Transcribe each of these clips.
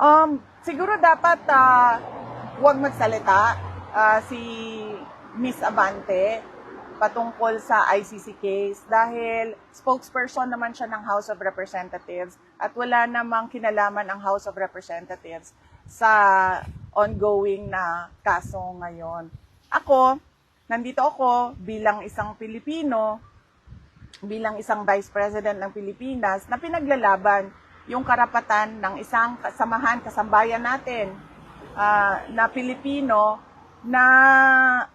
Um, siguro dapat ah, huwag magsalita ah, si Miss Abante patungkol sa ICC case dahil spokesperson naman siya ng House of Representatives at wala namang kinalaman ang House of Representatives sa ongoing na kaso ngayon. Ako, nandito ako bilang isang Pilipino, bilang isang Vice President ng Pilipinas na pinaglalaban yung karapatan ng isang kasamahan, kasambayan natin ah, na Pilipino na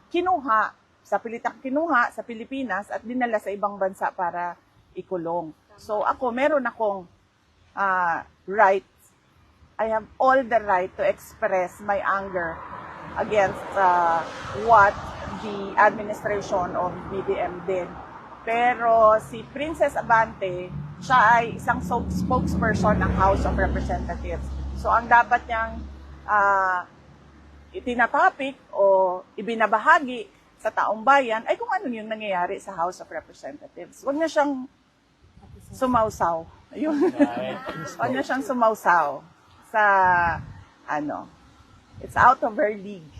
kinuha sa pilitang kinuha sa Pilipinas at dinala sa ibang bansa para ikulong. So ako, meron akong ah, rights. I have all the right to express my anger against uh, what the administration of BBM did. Pero si Princess Abante, siya ay isang so- spokesperson ng House of Representatives. So ang dapat niyang ah, itinatopic o ibinabahagi sa taong bayan ay kung ano yung nangyayari sa House of Representatives. Huwag na siyang sumausaw. Ayun. Huwag na siyang sumausaw sa ano. It's out of her league.